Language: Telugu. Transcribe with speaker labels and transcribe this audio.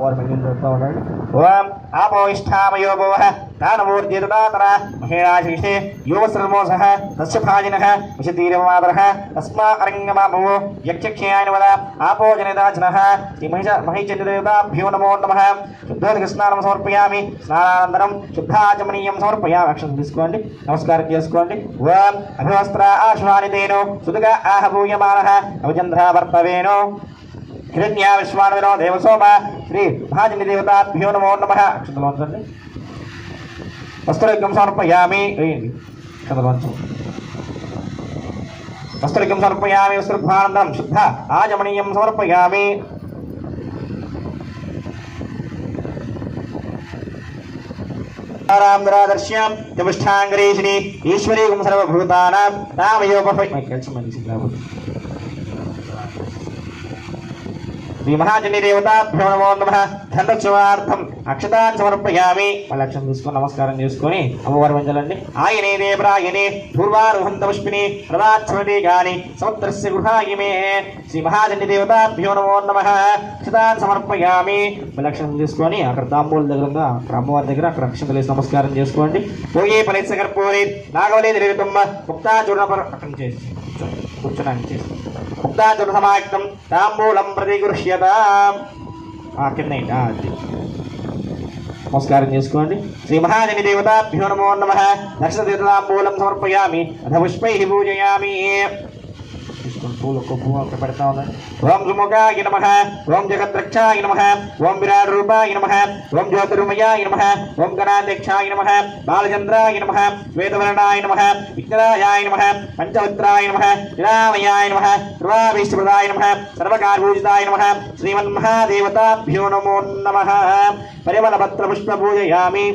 Speaker 1: ఓం ఆపో ఇష్టామయో భోవ మహేరాశిషే యువశ్రమోసః తస్య భాజినః. విశతీరమాదరः తస్మా అరంగమాభో యక్షక్షయాని వద. శ్రీ మహిష మహిచంద్రదేవతాభ్యో నమో నమః. శుద్ధోదక స్నానం సమర్పయామి. స్నానానంతరం శుద్ధాచమనీయం సమర్పయామి. అక్షరం తీసుకోండి. నమస్కారం చేసుకోండి. ఓం అభివస్త్ర ఆశ్వానితేను. సుదుగా ఆహభూయమానః. అవచంద్ర हिरण्या विश्वानो देवसोम श्री भाजनिदेवताभ्यो नमो नम क्षतलवंशं वस्त्रयज्ञं समर्पयामि क्षतलवंशं वस्त्रयज्ञं समर्पयामि वस्त्रध्वानन्दं शुद्ध आजमणीय समर्पयामि ईश्वरी మహాజని దేవతాభ్యో నమో. నమ ధనోత్సవార్థం అక్షతాన్ని సమర్పయామి. లక్ష్యం అక్షరం తీసుకొని నమస్కారం చేసుకొని అమ్మవారి వంజలండి ఆయనే దేవరాయనే పూర్వారుహంత పుష్పిని ప్రదాక్షణే గాని సముద్రస్య గృహాయమే శ్రీ మహాజని దేవతాభ్యో నమో. నమ అక్షతాన్ని సమర్పయామి. లక్ష్యం తీసుకొని అక్కడ తాంబూల దగ్గర అక్కడ అమ్మవారి దగ్గర అక్కడ అక్షరం వేసి నమస్కారం చేసుకోండి. పోయే పలేత్స కర్పూరి నాగవలే తిరుగుతుమ్మ ముక్తా చూడ అక్కడ చేసి కూర్చోడానికి చేసి ముక్తాచుర సమాక్తం తాంబూలం ప్రతి కింద ఏంటి? అది. నమస్కారం చేసుకోండి శ్రీ మహాజని దేవతాభ్యో నమో నమ దక్షిణ తీర్థతాంబూలం సమర్పయామి అథ పుష్పై పూజయామి తీసుకొని పూలు ఒక్క పువ్వు అక్కడ పెడతా ఉందండి ఓం సుముఖాయ నమ ఓం జగద్రక్షాయ నమ ఓం విరాట్ రూపాయ నమ ఓం జ్యోతిర్మయాయ నమ ఓం గణాధ్యక్షాయ నమ బాలచంద్రాయ నమ శ్వేతవర్ణాయ నమ విఘ్నరాయాయ నమ పంచవత్రాయ నమ విరామయాయ నమ సర్వాభీష్టప్రదాయ నమ సర్వకార్భూజితాయ నమ శ్రీమన్మహాదేవతాభ్యో నమో నమ. పరిమళపత్ర పుష్ప పూజయామి.